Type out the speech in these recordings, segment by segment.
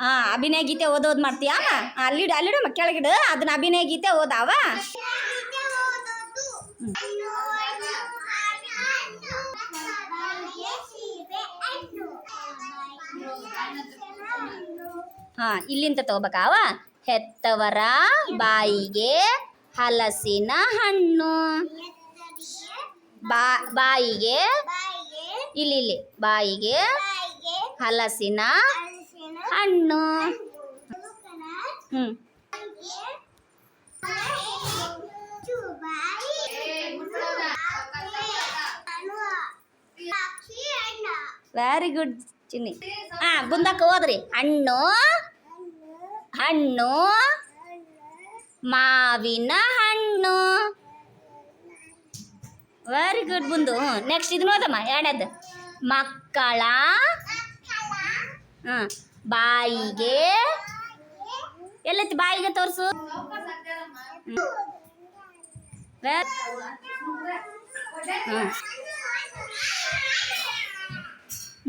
ಹಾ ಅಭಿನಯ ಗೀತೆ ಓದೋದು ಮಾಡ್ತೀಯಾ ಅಲ್ಲಿಡು ಅಲ್ಲಿಡು ಕೆಳಗಿಡು. ಅದನ್ನ ಅಭಿನಯ ಗೀತೆ ಓದಾವ? ಹಾ, ಇಲ್ಲಿಂದ ತಗೋಬೇಕಾವ? ಹೆತ್ತವರ ಬಾಯಿಗೆ ಹಲಸಿನ ಹಣ್ಣು. ಬಾ, ಬಾಯಿಗೆ, ಇಲ್ಲಿ ಇಲ್ಲಿ, ಬಾಯಿಗೆ ಹಲಸಿನ ಹಣ್ಣು. ಹ್ಮ್. ವೆರಿ ಗುಡ್ ಚಿನ್ನಿ ಹಾ ಮುಂದಕ್ಕೆ ಹೋದ್ರಿ. ಹಣ್ಣು. ಹಣ್ಣು. ಮಾವಿನ ಹಣ್ಣು. Very good ಬುಂದು. ನೆಕ್ಸ್ಟ್ ಇದು ನೋದಮ್ಮ ಎರಡದ್ದು ಮಕ್ಕಳ. ಹಾಂ ಬಾಯಿಗೆ. ಎಲ್ಲೈತಿ ಬಾಯಿಗೆ ತೋರಿಸು.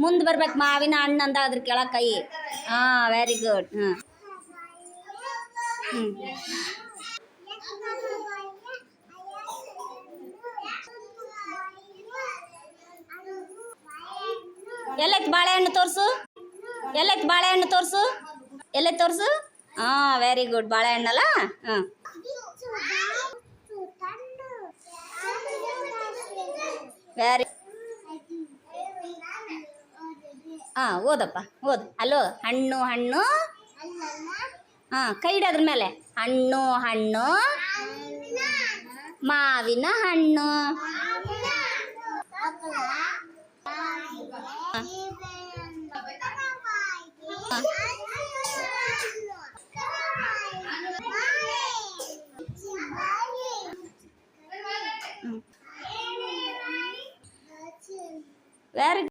ಮುಂದ್ ಬರ್ಬೇಕು ಮಾವಿನ ಹಣ್ಣು ಅಂತ ಅದ್ರ ಕೆಳ ಕೈ. ಹಾ ವೆರಿ ಗುಡ್ ಹ್ಮ್. ಎಲ್ಲೈತಿ ಬಾಳೆಹಣ್ಣು ತೋರಿಸು. ಎಲ್ಲೈತಿ ಬಾಳೆಹಣ್ಣು ತೋರಿಸು? ಎಲ್ಲೈತಿ ತೋರಿಸು? ಹಾಂ ವೆರಿ ಗುಡ್ ಬಾಳೆಹಣ್ಣಲ್ಲ? ಹಾಂ. ವೆರಿ ಹಾಂ, ಓದಪ್ಪ, ಓದು. ಅಲೋ, ಹಣ್ಣು ಹಣ್ಣು. ಹಾಂ, ಕೈ ಇಡೋದ್ರ ಮೇಲೆ. ಹಣ್ಣು ಹಣ್ಣು. ಮಾವಿನ ಹಣ್ಣು. ವೆರಿ